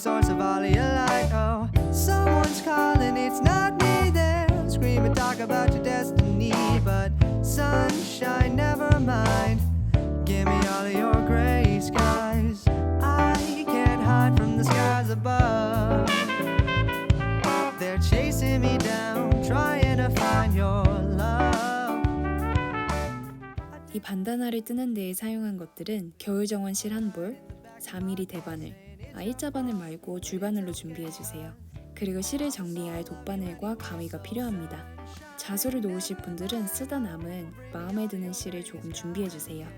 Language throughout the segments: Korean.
so bright until it's the only source of your light. Oh, someone's calling, it's not me. They'll scream and talk about your destiny, but sunshine, never mind. Give me all of your gray skies. I can't hide from the skies above. They're chasing me down, trying to find your love. 이 반다나를 뜨는 데에 사용한 것들은 겨울정원 실 한 볼, 4mm 대바늘, 아 일자 바늘 말고 줄 바늘로 준비해 주세요. 그리고 실을 정리할 돗바늘과 가위가 필요합니다. 자수를 놓으실 분들은 쓰다 남은 마음에 드는 실을 조금 준비해 주세요.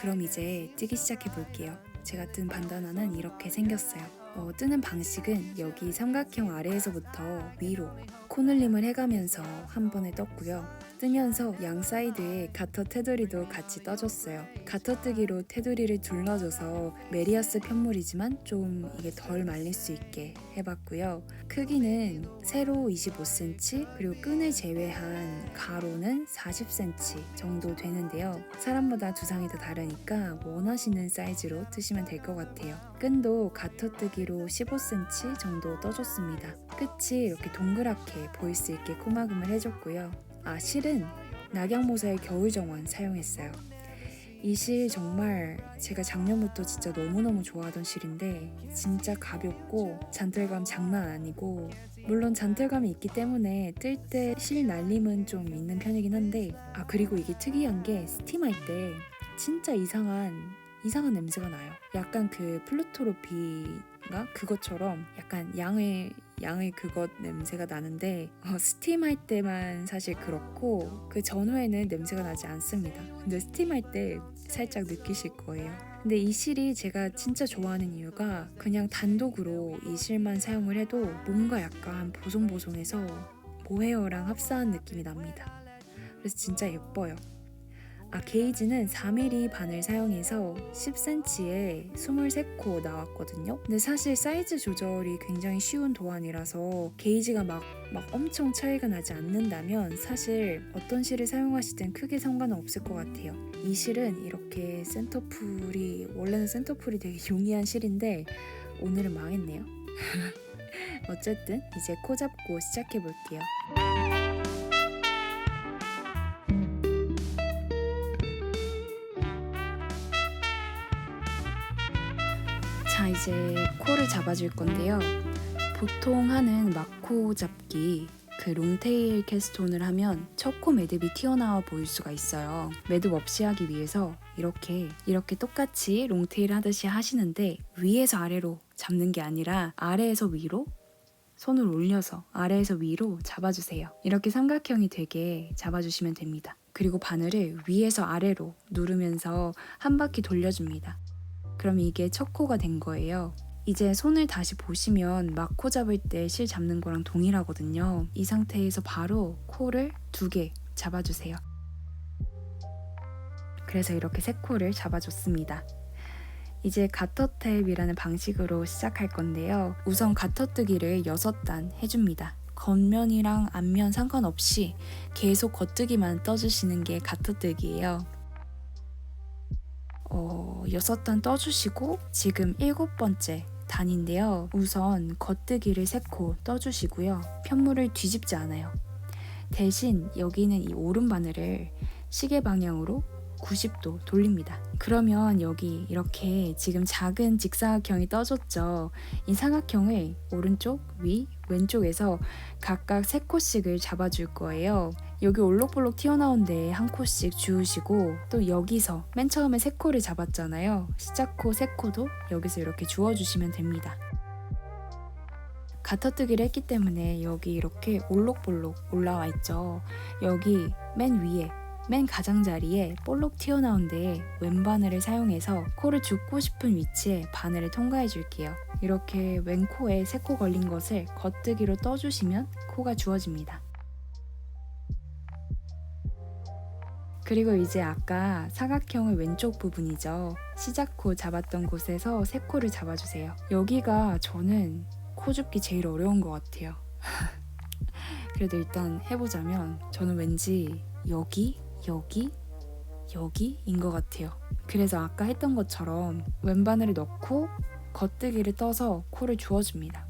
그럼 이제 뜨기 시작해 볼게요. 제가 뜬 반다나는 이렇게 생겼어요. 어, 뜨는 방식은 여기 삼각형 아래에서부터 위로 코늘림을 해가면서 한 번에 떴고요. 뜨면서 양 사이드에 가터 테두리도 같이 떠줬어요. 가터 뜨기로 테두리를 둘러줘서 메리어스 편물이지만 좀 이게 덜 말릴 수 있게 해봤고요. 크기는 세로 25cm 그리고 끈을 제외한 가로는 40cm 정도 되는데요. 사람마다 두상이 다 다르니까 원하시는 사이즈로 뜨시면 될 것 같아요. 끈도 가터 뜨기로 15cm 정도 떠줬습니다. 끝이 이렇게 동그랗게 보일 수 있게 코막음을 해줬고요. 아 실은 낙양모사의 겨울정원 사용했어요. 이 실 정말 제가 작년부터 진짜 너무너무 좋아하던 실인데 진짜 가볍고 잔털감 장난 아니고 물론 잔털감이 있기 때문에 뜰 때 실 날림은 좀 있는 편이긴 한데 아 그리고 이게 특이한 게 스팀할 때 진짜 이상한 이상한 냄새가 나요. 약간 그 플루토로피가 그것처럼 약간 양의 양의 그것 냄새가 나는데 어, 스팀할 때만 사실 그렇고 그 전후에는 냄새가 나지 않습니다. 근데 스팀할 때 살짝 느끼실 거예요. 근데 이 실이 제가 진짜 좋아하는 이유가 그냥 단독으로 이 실만 사용을 해도 뭔가 약간 보송보송해서 모헤어랑 흡사한 느낌이 납니다. 그래서 진짜 예뻐요. 아, 게이지는 4mm 바늘 사용해서 10cm에 23코 나왔거든요. 근데 사실 사이즈 조절이 굉장히 쉬운 도안이라서 게이지가 막, 막 엄청 차이가 나지 않는다면 사실 어떤 실을 사용하시든 크게 상관은 없을 것 같아요. 이 실은 이렇게 센터풀이, 원래는 센터풀이 되게 용이한 실인데 오늘은 망했네요. 어쨌든 이제 코 잡고 시작해 볼게요. 이제 코를 잡아줄 건데요. 보통 하는 마코 잡기 그 롱테일 캐스톤을 하면 첫 코 매듭이 튀어나와 보일 수가 있어요. 매듭 없이 하기 위해서 이렇게 이렇게 똑같이 롱테일 하듯이 하시는데 위에서 아래로 잡는 게 아니라 아래에서 위로 손을 올려서 아래에서 위로 잡아주세요. 이렇게 삼각형이 되게 잡아주시면 됩니다. 그리고 바늘을 위에서 아래로 누르면서 한 바퀴 돌려줍니다. 그럼 이게 첫 코가 된 거예요. 이제 손을 다시 보시면 막 코 잡을 때 실 잡는 거랑 동일하거든요. 이 상태에서 바로 코를 두 개 잡아주세요. 그래서 이렇게 세 코를 잡아줬습니다. 이제 가터탭이라는 방식으로 시작할 건데요. 우선 가터뜨기를 6단 해줍니다. 겉면이랑 앞면 상관없이 계속 겉뜨기만 떠주시는 게 가터뜨기예요. 어, 6단 떠주시고 지금 일곱 번째 단인데요. 우선 겉뜨기를 3코 떠주시고요. 편물을 뒤집지 않아요. 대신 여기 는 이 오른 바늘을 시계 방향으로 90도 돌립니다. 그러면 여기 이렇게 지금 작은 직사각형이 떠졌죠. 이 사각형을 오른쪽, 위, 왼쪽에서 각각 3코씩을 잡아줄 거예요. 여기 올록볼록 튀어나온 데에 한 코씩 주우시고 또 여기서 맨 처음에 세 코를 잡았잖아요. 시작코, 세 코도 여기서 이렇게 주워주시면 됩니다. 가터뜨기를 했기 때문에 여기 이렇게 올록볼록 올라와 있죠. 여기 맨 위에 맨 가장자리에 볼록 튀어나온 데에 왼바늘을 사용해서 코를 죽고 싶은 위치에 바늘을 통과해 줄게요. 이렇게 왼 코에 세코 걸린 것을 겉뜨기로 떠주시면 코가 주어집니다. 그리고 이제 아까 사각형의 왼쪽 부분이죠. 시작코 잡았던 곳에서 세 코를 잡아주세요. 여기가 저는 코 줍기 제일 어려운 것 같아요. 그래도 일단 해보자면 저는 왠지 여기, 여기, 여기인 것 같아요. 그래서 아까 했던 것처럼 왼바늘을 넣고 겉뜨기를 떠서 코를 주워줍니다.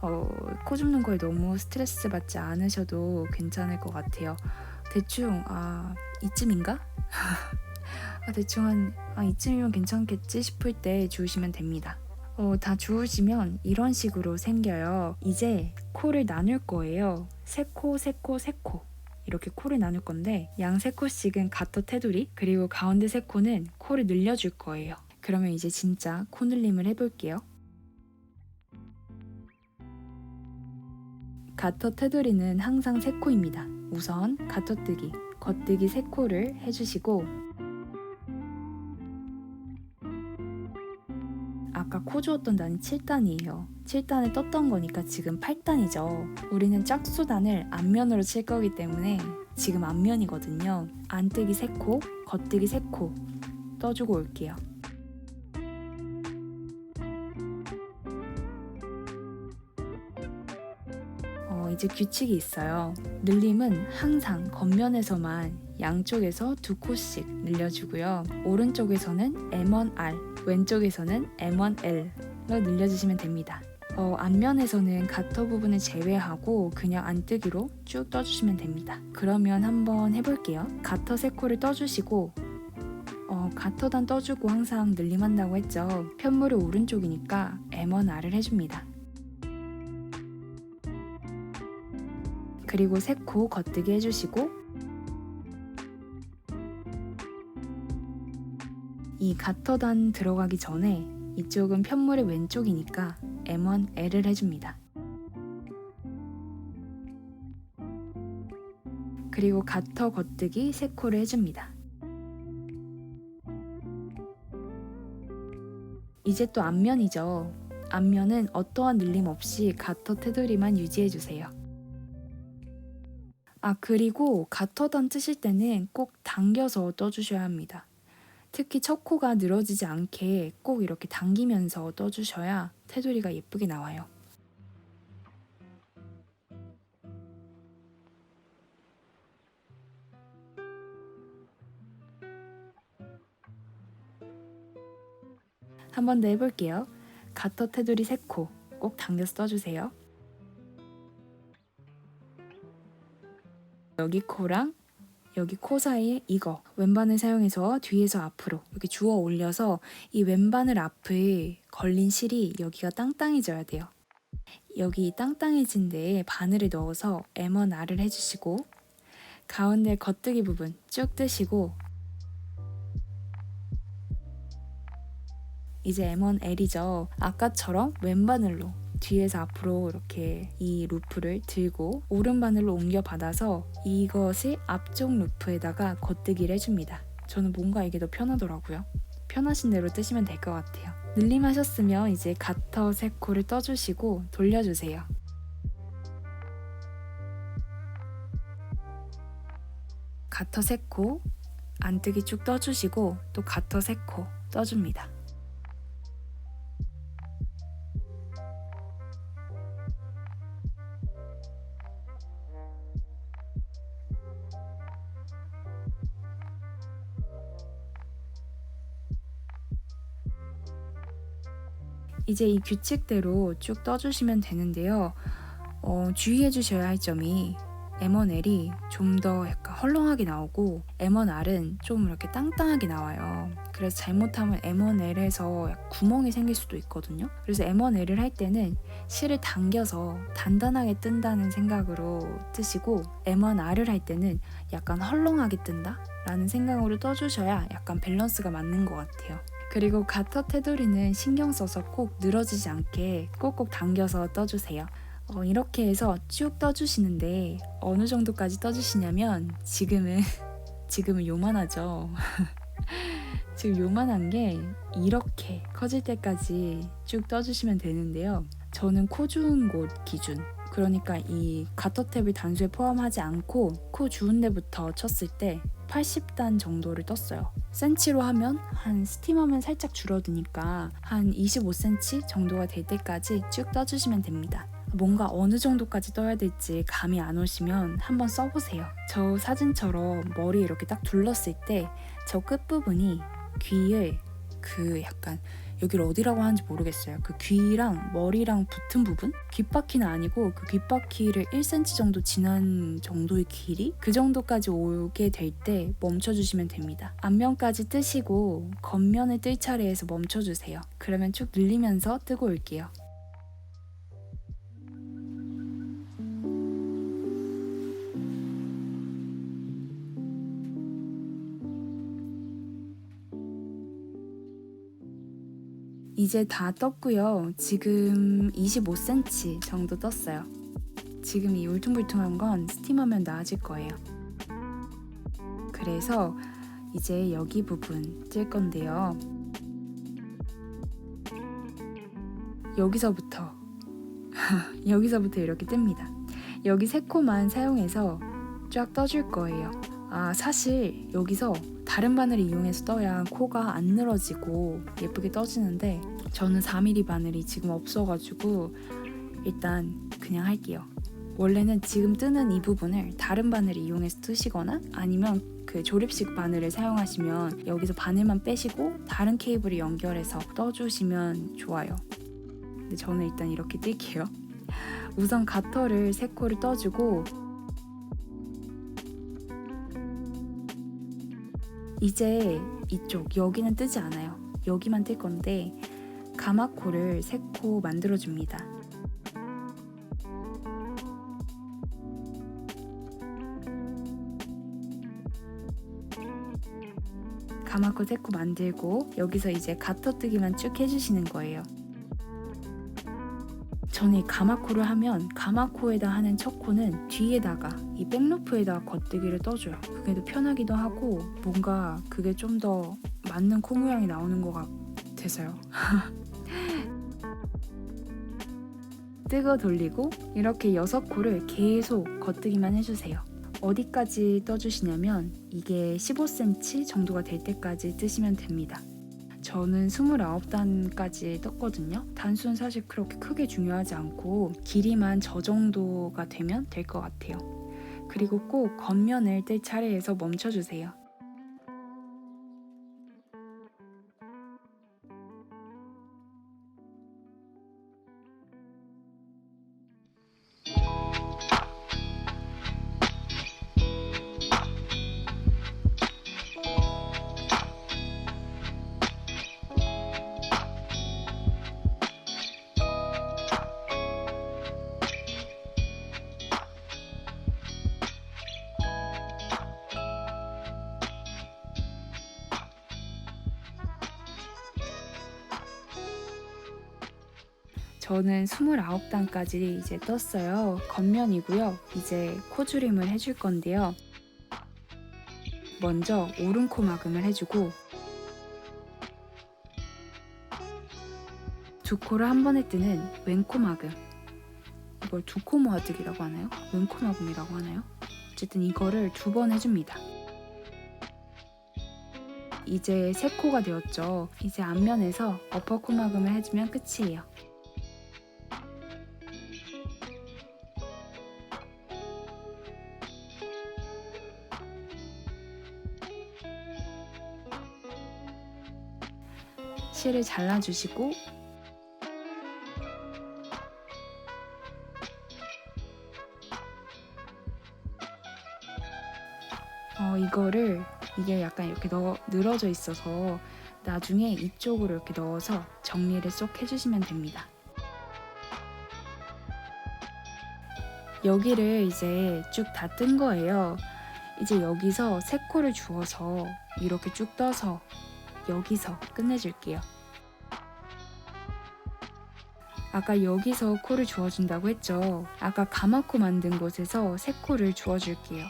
어, 코 줍는 거에 너무 스트레스 받지 않으셔도 괜찮을 것 같아요. 대충 아 이쯤인가? 아, 대충 한 아, 이쯤이면 괜찮겠지 싶을 때 주우시면 됩니다. 어, 다 주우시면 이런 식으로 생겨요. 이제 코를 나눌 거예요. 세 코, 세 코, 세 코. 이렇게 코를 나눌 건데 양 세 코씩은 가터 테두리 그리고 가운데 세 코는 코를 늘려줄 거예요. 그러면 이제 진짜 코 늘림을 해볼게요. 가터 테두리는 항상 세 코입니다. 우선 가터 뜨기, 겉뜨기 세 코를 해주시고 아까 코 주었던 단이 7단이에요. 7단을 떴던 거니까 지금 8단이죠. 우리는 짝수단을 앞면으로 칠 거기 때문에 지금 앞면이거든요. 안뜨기 3코, 겉뜨기 3코 떠주고 올게요. 어, 이제 규칙이 있어요. 늘림은 항상 겉면에서만 양쪽에서 두 코씩 늘려주고요. 오른쪽에서는 M1R, 왼쪽에서는 M1L로 늘려주시면 됩니다. 어, 앞면에서는 가터 부분을 제외하고 그냥 안뜨기로 쭉 떠주시면 됩니다. 그러면 한번 해볼게요. 가터 세 코를 떠주시고 어, 가터단 떠주고 항상 늘림한다고 했죠. 편물이 오른쪽이니까 M1R을 해줍니다. 그리고 세 코 겉뜨기 해주시고 이 가터단 들어가기 전에 이쪽은 편물의 왼쪽이니까 M1L을 해줍니다. 그리고 가터 겉뜨기 세 코를 해줍니다. 이제 또 앞면이죠. 앞면은 어떠한 늘림 없이 가터 테두리만 유지해주세요. 아, 그리고 가터단 뜨실 때는 꼭 당겨서 떠주셔야 합니다. 특히 첫 코가 늘어지지 않게 꼭 이렇게 당기면서 떠주셔야 테두리가 예쁘게 나와요. 한 번 더 해볼게요. 가터 테두리 3코 꼭 당겨서 떠주세요. 여기 코랑 여기 코 사이에 이거 왼바늘 사용해서 뒤에서 앞으로 이렇게 주워 올려서 이 왼바늘 앞에 걸린 실이 여기가 땅땅해져야 돼요. 여기 땅땅해진 데에 바늘을 넣어서 M1R을 해주시고 가운데 겉뜨기 부분 쭉 뜨시고 이제 M1L이죠. 아까처럼 왼바늘로 뒤에서 앞으로 이렇게 이 루프를 들고 오른바늘로 옮겨 받아서 이것을 앞쪽 루프에다가 겉뜨기를 해줍니다. 저는 뭔가 이게 더 편하더라고요. 편하신 대로 뜨시면 될 것 같아요. 늘림하셨으면 이제 가터 세 코를 떠주시고 돌려주세요. 가터 세 코, 안뜨기 쭉 떠주시고 또 가터 세코 떠줍니다. 이제 이 규칙대로 쭉 떠주시면 되는데요. 어, 주의해 주셔야 할 점이 M1L이 좀 더 약간 헐렁하게 나오고 M1R은 좀 이렇게 땅땅하게 나와요. 그래서 잘못하면 M1L에서 구멍이 생길 수도 있거든요. 그래서 M1L을 할 때는 실을 당겨서 단단하게 뜬다는 생각으로 뜨시고 M1R을 할 때는 약간 헐렁하게 뜬다? 라는 생각으로 떠주셔야 약간 밸런스가 맞는 것 같아요. 그리고 가터 테두리는 신경 써서 꼭 늘어지지 않게 꼭꼭 당겨서 떠주세요. 어, 이렇게 해서 쭉 떠주시는데 어느 정도까지 떠주시냐면 지금은 지금은 요만하죠. 지금 요만한 게 이렇게 커질 때까지 쭉 떠주시면 되는데요. 저는 코 주운 곳 기준 그러니까 이 가터 탭을 단수에 포함하지 않고 코 주운 데부터 쳤을 때 80단 정도를 떴어요. 센치로 하면 한 스팀하면 살짝 줄어드니까 한 25cm 정도가 될 때까지 쭉 떠주시면 됩니다. 뭔가 어느 정도까지 떠야 될지 감이 안 오시면 한번 써보세요. 저 사진처럼 머리 이렇게 딱 둘렀을 때 저 끝부분이 귀에 그 약간 여기를 어디라고 하는지 모르겠어요. 그 귀랑 머리랑 붙은 부분? 귓바퀴는 아니고 그 귓바퀴를 1cm 정도 지난 정도의 길이? 그 정도까지 오게 될 때 멈춰주시면 됩니다. 앞면까지 뜨시고 겉면을 뜰 차례에서 멈춰주세요. 그러면 쭉 늘리면서 뜨고 올게요. 이제 다 떴고요. 지금 25cm 정도 떴어요. 지금 이 울퉁불퉁한 건 스팀하면 나아질 거예요. 그래서 이제 여기 부분 뜰 건데요. 여기서부터 여기서부터 이렇게 뜹니다. 여기 세 코만 사용해서 쫙 떠줄 거예요. 아 사실 여기서 다른 바늘을 이용해서 떠야 코가 안 늘어지고 예쁘게 떠지는데 저는 4mm 바늘이 지금 없어가지고 일단 그냥 할게요. 원래는 지금 뜨는 이 부분을 다른 바늘을 이용해서 뜨시거나 아니면 그 조립식 바늘을 사용하시면 여기서 바늘만 빼시고 다른 케이블을 연결해서 떠주시면 좋아요. 근데 저는 일단 이렇게 뜰게요. 우선 가터를 세 코를 떠주고 이제 이쪽 여기는 뜨지 않아요. 여기만 뜰 건데 가마코를 세코 만들어 줍니다. 가마코 세코 만들고 여기서 이제 가터 뜨기만 쭉 해주시는 거예요. 저는 이 가마코를 하면 가마코에다 하는 첫 코는 뒤에다가 이 백루프에다가 겉뜨기를 떠줘요. 그게 더 편하기도 하고 뭔가 그게 좀 더 맞는 코 모양이 나오는 것 같아서요. 뜨거 돌리고 이렇게 여섯 코를 계속 겉뜨기만 해주세요. 어디까지 떠주시냐면 이게 15cm 정도가 될 때까지 뜨시면 됩니다. 저는 29단까지 떴거든요. 단수는 사실 그렇게 크게 중요하지 않고 길이만 저 정도가 되면 될 것 같아요. 그리고 꼭 겉면을 뜰 차례에서 멈춰주세요. 29단까지 이제 떴어요. 겉면이고요. 이제 코줄임을 해줄 건데요. 먼저 오른코 막음을 해주고 두 코를 한 번에 뜨는 왼코 막음 이걸 두 코 모아뜨기라고 하나요? 왼코 막음이라고 하나요? 어쨌든 이거를 두 번 해줍니다. 이제 세 코가 되었죠. 이제 앞면에서 어퍼코 막음을 해주면 끝이에요. 실을 잘라주시고 어, 이거를 이게 약간 이렇게 넣어, 늘어져 있어서 나중에 이쪽으로 이렇게 넣어서 정리를 쏙 해주시면 됩니다. 여기를 이제 쭉 다 뜬 거예요. 이제 여기서 세 코를 주어서 이렇게 쭉 떠서 여기서 끝내줄게요. 아까 여기서 코를 주워준다고 했죠. 아까 가마코 만든 곳에서 세 코를 주워줄게요.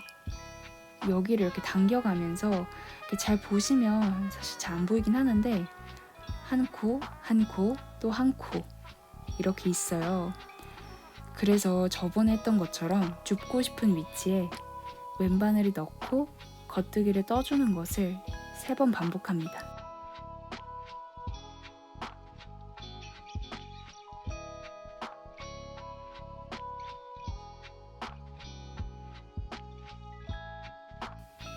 여기를 이렇게 당겨가면서 이렇게 잘 보시면 사실 잘 안 보이긴 하는데 한 코, 한 코, 또 한 코 이렇게 있어요. 그래서 저번에 했던 것처럼 줍고 싶은 위치에 왼바늘을 넣고 겉뜨기를 떠주는 것을 세 번 반복합니다.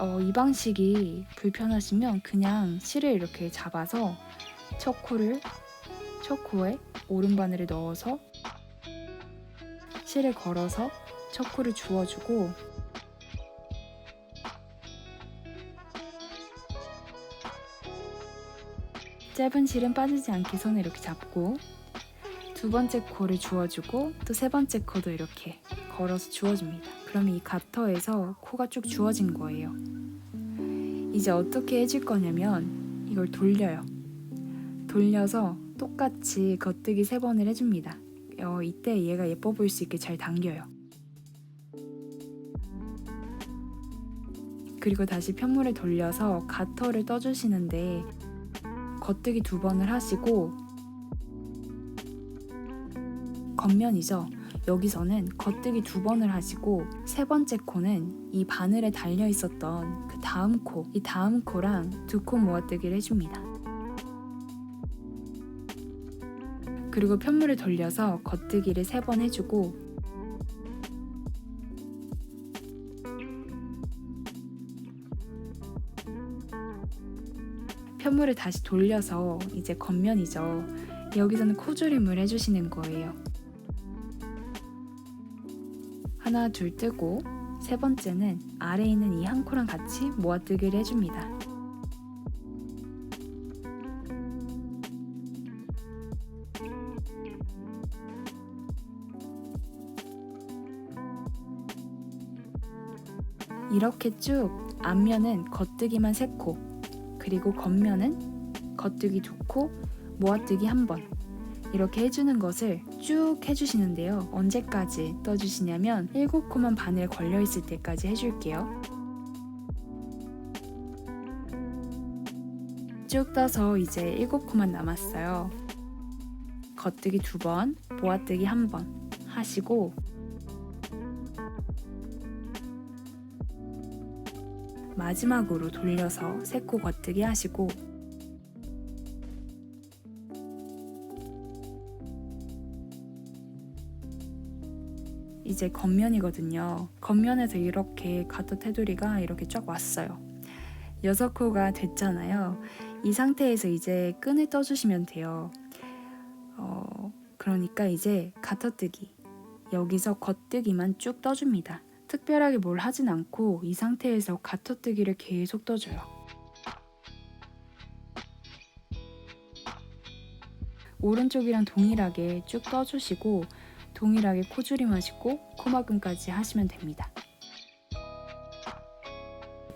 어, 이 방식이 불편하시면 그냥 실을 이렇게 잡아서 첫 코를 첫 코에 오른바늘을 넣어서 실을 걸어서 첫 코를 주워주고 짧은 실은 빠지지 않게 손을 이렇게 잡고 두 번째 코를 주워주고 또 세 번째 코도 이렇게 걸어서 주워줍니다. 그러면 이 가터에서 코가 쭉 주워진 거예요. 이제 어떻게 해줄 거냐면 이걸 돌려요. 돌려서 똑같이 겉뜨기 세 번을 해줍니다. 어, 이때 얘가 예뻐 보일 수 있게 잘 당겨요. 그리고 다시 편물을 돌려서 가터를 떠주시는데 겉뜨기 두 번을 하시고 겉면이죠. 여기서는 겉뜨기 두 번을 하시고 세 번째 코는 이 바늘에 달려 있었던 그 다음 코, 이 다음 코랑 두 코 모아뜨기를 해줍니다. 그리고 편물을 돌려서 겉뜨기를 세 번 해주고 편물을 다시 돌려서 이제 겉면이죠. 여기서는 코조림을 해주시는 거예요. 하나 둘 뜨고 세 번째는 아래에 있는 이 한 코랑 같이 모아뜨기를 해줍니다. 이렇게 쭉 앞면은 겉뜨기만 세 코, 그리고 겉면은 겉뜨기 두 코, 모아뜨기 한 번. 이렇게 해주는 것을 쭉 해주시는데요. 언제까지 떠주시냐면 7코만 바늘 걸려있을 때까지 해줄게요. 쭉 떠서 이제 7코만 남았어요. 겉뜨기 두 번, 모아뜨기 한 번 하시고 마지막으로 돌려서 세코 겉뜨기 하시고 이제 겉면이거든요. 겉면에서 이렇게 가터 테두리가 이렇게 쫙 왔어요. 여섯 코가 됐잖아요. 이 상태에서 이제 끈을 떠주시면 돼요. 어, 그러니까 이제 가터뜨기 여기서 겉뜨기만 쭉 떠줍니다. 특별하게 뭘 하진 않고 이 상태에서 가터뜨기를 계속 떠줘요. 오른쪽이랑 동일하게 쭉 떠주시고 동일하게 코줄임 하시고 코막음까지 하시면 됩니다.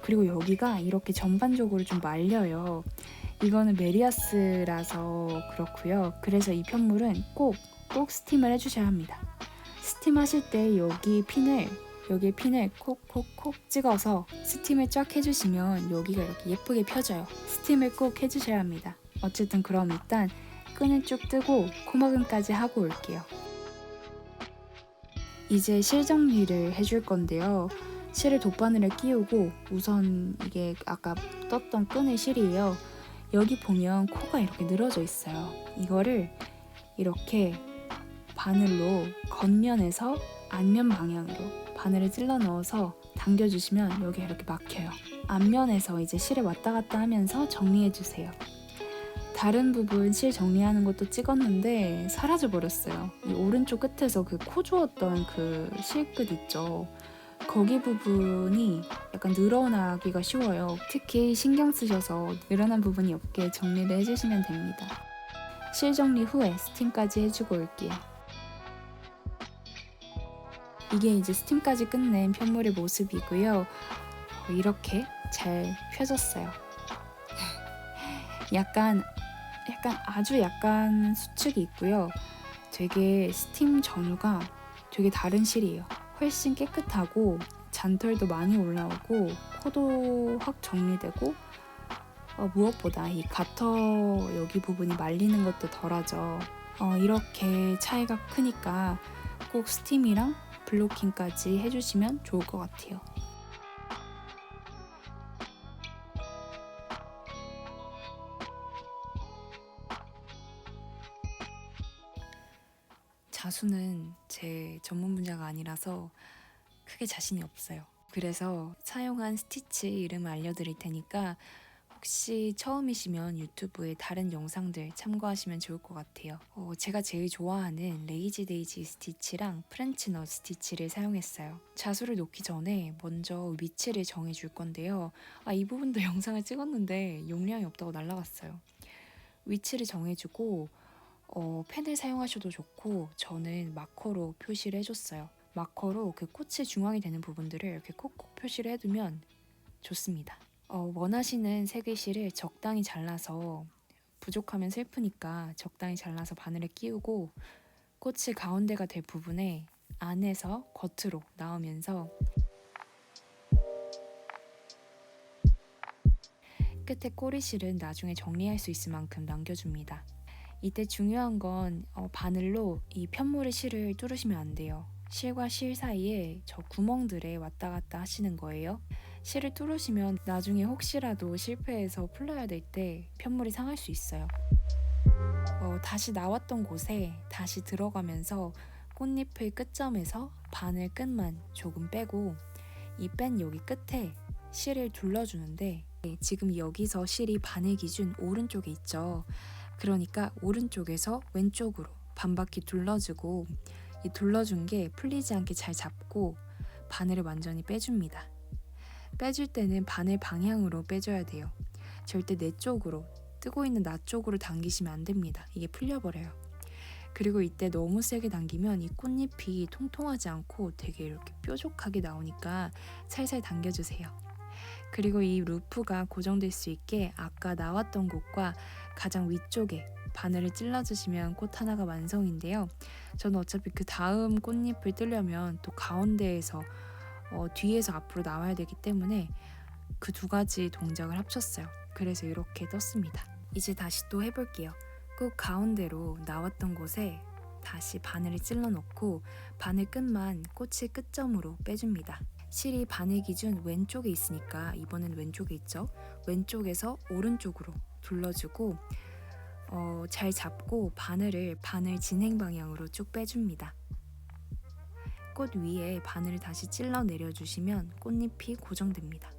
그리고 여기가 이렇게 전반적으로 좀 말려요. 이거는 메리아스라서 그렇고요. 그래서 이 편물은 꼭, 꼭 스팀을 해주셔야 합니다. 스팀 하실 때 여기 핀을, 여기에 핀을 콕콕콕 찍어서 스팀을 쫙 해주시면 여기가 이렇게 예쁘게 펴져요. 스팀을 꼭 해주셔야 합니다. 어쨌든 그럼 일단 끈을 쭉 뜨고 코막음까지 하고 올게요. 이제 실 정리를 해줄 건데요. 실을 돗바늘에 끼우고 우선 이게 아까 떴던 끈의 실이에요. 여기 보면 코가 이렇게 늘어져 있어요. 이거를 이렇게 바늘로 겉면에서 앞면 방향으로 바늘을 찔러 넣어서 당겨주시면 여기가 이렇게 막혀요. 앞면에서 이제 실을 왔다 갔다 하면서 정리해주세요. 다른 부분 실 정리하는 것도 찍었는데 사라져 버렸어요. 이 오른쪽 끝에서 그코 주었던 그 실 끝 있죠. 거기 부분이 약간 늘어나기가 쉬워요. 특히 신경 쓰셔서 늘어난 부분이 없게 정리를 해주시면 됩니다. 실 정리 후에 스팀까지 해주고 올게요. 이게 이제 스팀까지 끝낸 편물의 모습이고요. 어, 이렇게 잘 펴졌어요. 약간 약간 아주 약간 수축이 있고요. 되게 스팀 전후가 되게 다른 실이에요. 훨씬 깨끗하고 잔털도 많이 올라오고 코도 확 정리되고 어, 무엇보다 이 가터 여기 부분이 말리는 것도 덜하죠. 어, 이렇게 차이가 크니까 꼭 스팀이랑 블로킹까지 해주시면 좋을 것 같아요. 자수는 제 전문 분야가 아니라서 크게 자신이 없어요. 그래서 사용한 스티치 이름을 알려드릴 테니까 혹시 처음이시면 유튜브에 다른 영상들 참고하시면 좋을 것 같아요. 어, 제가 제일 좋아하는 레이지 데이지 스티치랑 프렌치 넛 스티치를 사용했어요. 자수를 놓기 전에 먼저 위치를 정해줄 건데요. 아, 이 부분도 영상을 찍었는데 용량이 없다고 날라갔어요. 위치를 정해주고 어, 펜을 사용하셔도 좋고 저는 마커로 표시를 해줬어요. 마커로 그 꽃의 중앙이 되는 부분들을 이렇게 콕콕 표시를 해두면 좋습니다. 어, 원하시는 색의실을 적당히 잘라서 부족하면 슬프니까 적당히 잘라서 바늘에 끼우고 꽃이 가운데가 될 부분에 안에서 겉으로 나오면서 끝에 꼬리실은 나중에 정리할 수 있을 만큼 남겨줍니다. 이때 중요한 건 어, 바늘로 이 편물의 실을 뚫으시면 안 돼요. 실과 실 사이에 저 구멍들에 왔다 갔다 하시는 거예요. 실을 뚫으시면 나중에 혹시라도 실패해서 풀러야 될 때 편물이 상할 수 있어요. 어, 다시 나왔던 곳에 다시 들어가면서 꽃잎의 끝점에서 바늘 끝만 조금 빼고 이 뺀 여기 끝에 실을 둘러주는데 네, 지금 여기서 실이 바늘 기준 오른쪽에 있죠. 그러니까 오른쪽에서 왼쪽으로 반바퀴 둘러주고 이 둘러준 게 풀리지 않게 잘 잡고 바늘을 완전히 빼줍니다. 빼줄 때는 바늘 방향으로 빼줘야 돼요. 절대 내 쪽으로 뜨고 있는 나 쪽으로 당기시면 안 됩니다. 이게 풀려버려요. 그리고 이때 너무 세게 당기면 이 꽃잎이 통통하지 않고 되게 이렇게 뾰족하게 나오니까 살살 당겨주세요. 그리고 이 루프가 고정될 수 있게 아까 나왔던 곳과 가장 위쪽에 바늘을 찔러주시면 꽃 하나가 완성인데요. 저는 어차피 그 다음 꽃잎을 뜨려면 또 가운데에서 어, 뒤에서 앞으로 나와야 되기 때문에 그 두 가지 동작을 합쳤어요. 그래서 이렇게 떴습니다. 이제 다시 또 해볼게요. 꼭 가운데로 나왔던 곳에 다시 바늘을 찔러 놓고 바늘 끝만 꽃의 끝점으로 빼줍니다. 실이 바늘 기준 왼쪽에 있으니까 이번엔 왼쪽에 있죠. 왼쪽에서 오른쪽으로 둘러주고 어, 잘 잡고 바늘을 바늘 진행 방향으로 쭉 빼줍니다. 꽃 위에 바늘을 다시 찔러 내려주시면 꽃잎이 고정됩니다.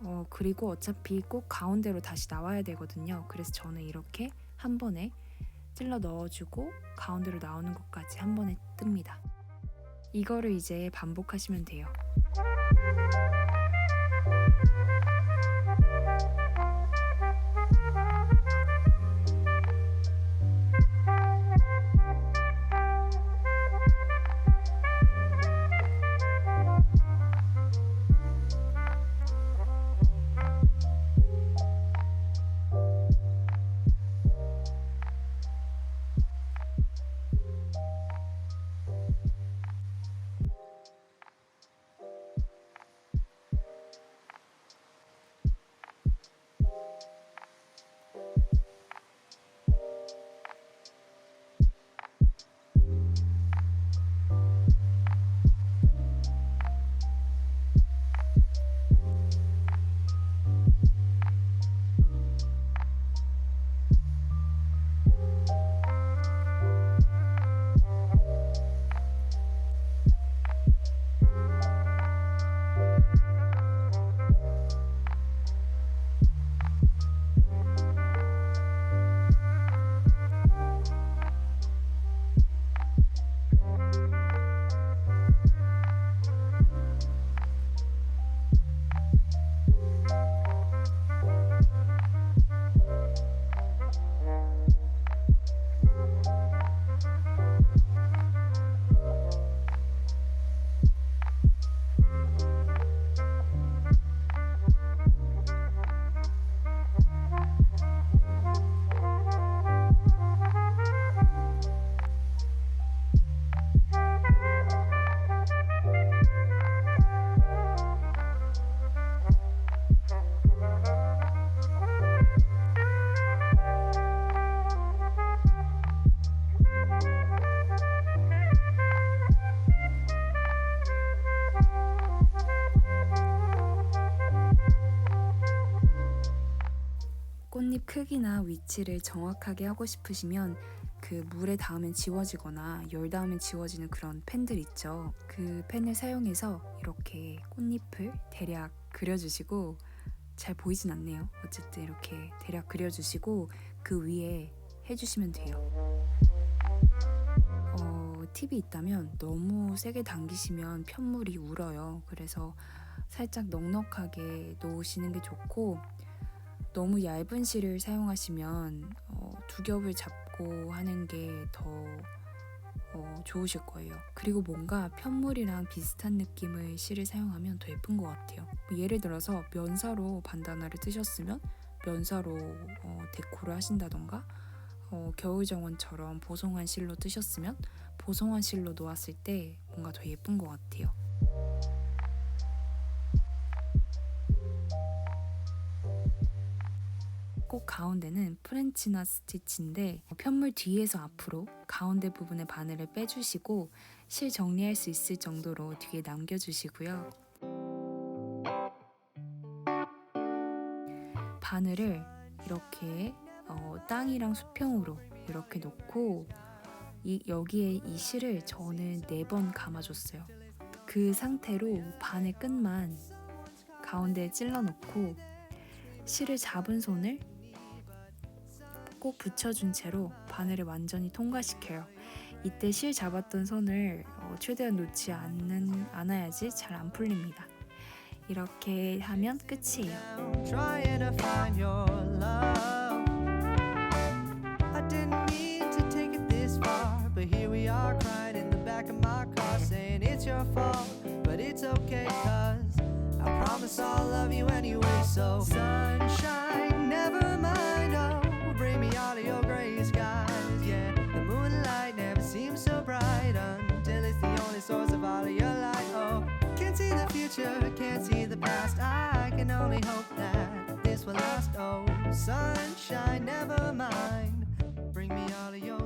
어, 그리고 어차피 꼭 가운데로 다시 나와야 되거든요. 그래서 저는 이렇게 한 번에 찔러 넣어주고 가운데로 나오는 것까지 한 번에 뜹니다. 이거를 이제 반복하시면 돼요. 크기나 위치를 정확하게 하고 싶으시면 그 물에 닿으면 지워지거나 열 닿으면 지워지는 그런 펜들 있죠. 그 펜을 사용해서 이렇게 꽃잎을 대략 그려주시고 잘 보이진 않네요. 어쨌든 이렇게 대략 그려주시고 그 위에 해주시면 돼요. 어, 팁이 있다면 너무 세게 당기시면 편물이 울어요. 그래서 살짝 넉넉하게 놓으시는 게 좋고 너무 얇은 실을 사용하시면 어, 두 겹을 잡고 하는 게더 어, 좋으실 거예요. 그리고 뭔가 편물이랑 비슷한 느낌의 실을 사용하면 더 예쁜 것 같아요. 뭐 예를 들어서 면사로 반다나를 뜨셨으면 면사로 어, 데코를 하신다던가 어, 겨울 정원처럼 보송한 실로 뜨셨으면 보송한 실로 놓았을 때 뭔가 더 예쁜 것 같아요. 꼭 가운데는 프렌치나 스티치인데 편물 뒤에서 앞으로 가운데 부분의 바늘을 빼주시고 실 정리할 수 있을 정도로 뒤에 남겨주시고요. 바늘을 이렇게 어, 땅이랑 수평으로 이렇게 놓고 이, 여기에 이 실을 저는 네 번 감아줬어요. 그 상태로 바늘 끝만 가운데에 찔러 놓고 실을 잡은 손을 꼭 붙여준 채로 바늘을 완전히 통과시켜요. 이때 실 잡았던 손을 어, 최대한 놓지 않는, 않아야지 잘 안 풀립니다. 이렇게 하면 끝이에요. trying to find your love. I didn't future, can't see the past. I can only hope that this will last. Oh, sunshine, never mind. Bring me all of your